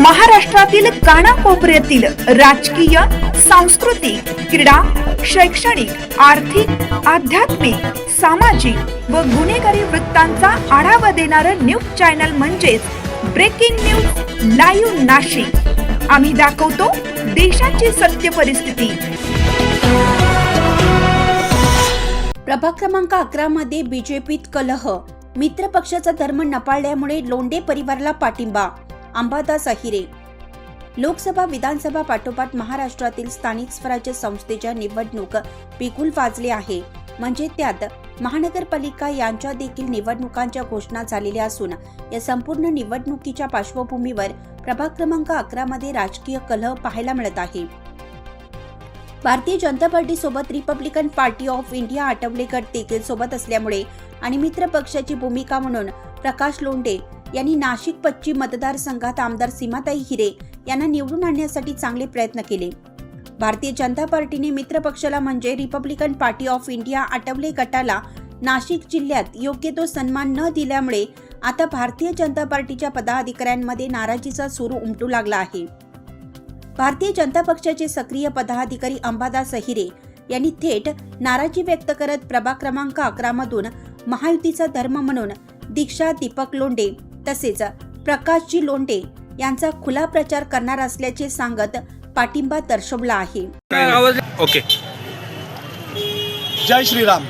महाराष्ट्रातील कानाकोपऱ्यातील राजकीय सांस्कृतिक क्रीडा शैक्षणिक आर्थिक आध्यात्मिक सामाजिक व गुन्हेगारी वृत्तांचा आढावा देणारं न्यूज चॅनल म्हणजेच ब्रेकिंग न्यूज लाईव्ह नाशिक. आम्ही दाखवतो देशाची सत्य परिस्थिती. प्रभाग क्रमांक अकरा मध्ये बीजेपीत कलह. मित्र पक्षाचा धर्म नपाळल्यामुळे लोंढे परिवाराला पाठिंबा अंबादास अहिरे. लोकसभा विधानसभा पाठोपाठ महाराष्ट्रातील स्थानिक स्वराज्य संस्थेच्या निवडणूक बिगुल वाजले आहे. म्हणजे त्यात महानगरपालिका यांच्या देखील निवडणुकांच्या घोषणा झालेल्या असून या संपूर्ण निवडणुकीच्या पार्श्वभूमीवर प्रभाग क्रमांक अकरा मध्ये राजकीय कलह पाहायला मिळत आहे. भारतीय जनता पार्टी सोबत Republican party of India Athawale गट देखील सोबत असल्यामुळे आणि मित्र पक्षाची भूमिका म्हणून प्रकाश लोंढे यांनी नाशिक पश्चिम मतदारसंघात आमदार सीमाताई हिरे यांना निवडून आणण्यासाठी चांगले प्रयत्न केले. भारतीय जनता पार्टीने मित्र पक्षाला म्हणजे Republican party of India Athawale गटाला नाशिक जिल्ह्यात योग्य तो सन्मान न दिल्यामुळे आता भारतीय जनता पार्टीच्या पदाधिकाऱ्यांमध्ये नाराजीचा सूर उमटू लागला आहे. भारतीय जनता पक्षाचे सक्रिय पदाधिकारी अंबादास अहिरे यांनी थेट नाराजी व्यक्त करत प्रभाग क्रमांक अकरा मधून महायुतीचा धर्म म्हणून दीक्षा दीपक लोंडे तसेच प्रकाशजी लोंढे यांचा खुला प्रचार करणार असल्याचे सांगत पाठिंबा दर्शवला आहे. आवाज? ओके. जय श्रीराम.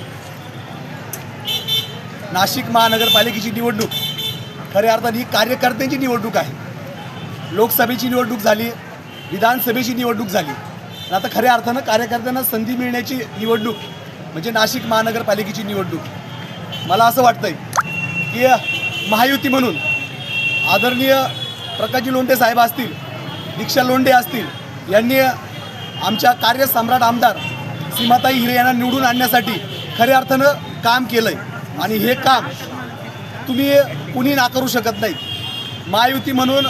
नाशिक महानगरपालिकेची निवडणूक. खऱ्या अर्थाने ही कार्यकर्त्यांची निवडणूक आहे. लोकसभेची निवडणूक झाली विधानसभेची निवडणूक झाली. आणि आता खऱ्या अर्थानं कार्यकर्त्यांना संधी मिळण्याची निवडणूक म्हणजे नाशिक महानगरपालिकेची निवडणूक. मला असं वाटतंय की महायुती म्हणून आदरणीय प्रकाशजी लोंढे साहेब असतील दीक्षा लोंढे असतील यांनी आमच्या कार्यसम्राट आमदार सीमाताई हिरे यांना निवडून आणण्यासाठी खऱ्या अर्थानं काम केलं आहे आणि हे काम तुम्ही कुणी नाकारू शकत नाही महायुती म्हणून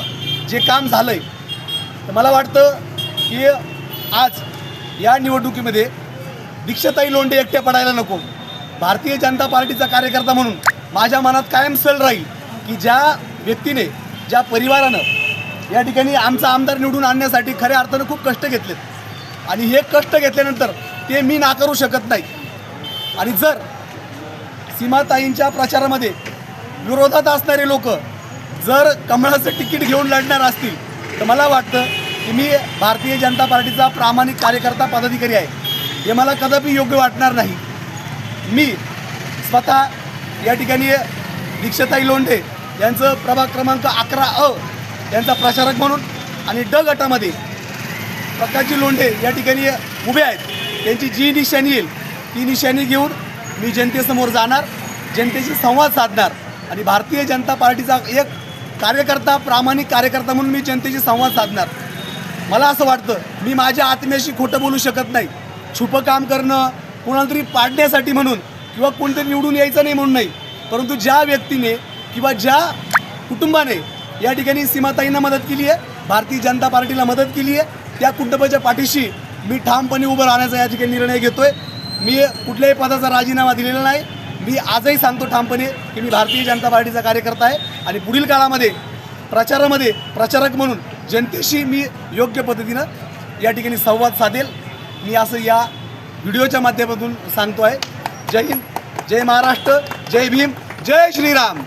जे काम झालं आहे तर मला वाटतं की आज या निवडणुकीमध्ये दीक्षाताई लोंढे एकट्या पडायला नको. भारतीय जनता पार्टीचा कार्यकर्ता म्हणून माझ्या मनात कायम सल राहील की ज्या व्यक्तीने ज्या परिवारानं या ठिकाणी आमचा आमदार निवडून आणण्यासाठी खऱ्या अर्थानं खूप कष्ट घेतलेत. आणि हे कष्ट घेतल्यानंतर ते मी नाकारू शकत नाही. आणि जर सीमाताईंच्या प्रचारामध्ये विरोधात असणारे लोक जर कमळाचं तिकीट घेऊन लढणार असतील तर मला वाटतं की मी भारतीय जनता पार्टीचा प्रामाणिक कार्यकर्ता पदाधिकारी आहे. हे मला कदापि योग्य वाटणार नाही. मी स्वतः या ठिकाणी दीक्षताई लोंढे यांचं प्रभाग क्रमांक अकरा अ यांचा प्रचारक म्हणून आणि ड गटामध्ये प्रकाशजी लोंढे या ठिकाणी उभे आहेत. त्यांची जी निशाणी येईल ती निशाणी घेऊन मी जनतेसमोर जाणार जनतेशी संवाद साधणार आणि भारतीय जनता पार्टीचा एक कार्यकर्ता प्रामाणिक कार्यकर्ता म्हणून मी जनतेशी संवाद साधणार. मला असं वाटतं मी माझ्या आत्म्याशी खोटं बोलू शकत नाही. छुपं काम करणं कुणाला तरी पाडण्यासाठी म्हणून किंवा कोणतरी निवडून यायचं नाही म्हणून नाही. परंतु ज्या व्यक्तीने किंवा ज्या कुटुंबाने या ठिकाणी सीमाताईंना मदत केली आहे भारतीय जनता पार्टीला मदत केली आहे त्या कुटुंबाच्या पाठीशी मी ठामपणे उभं राहण्याचा या ठिकाणी निर्णय घेतोय. मी कुठल्याही पदाचा राजीनामा दिलेला नाही. मी आजही सांगतो ठामपणे की मी भारतीय जनता पार्टीचा कार्यकर्ता आहे आणि पुढील काळामध्ये प्रचारामध्ये प्रचारक म्हणून जनतेशी मी योग्य पद्धतीनं या ठिकाणी संवाद साधेल. मी असं या व्हिडिओच्या माध्यमातून सांगतो आहे. जय हिंद जय महाराष्ट्र जय भीम जय श्रीराम.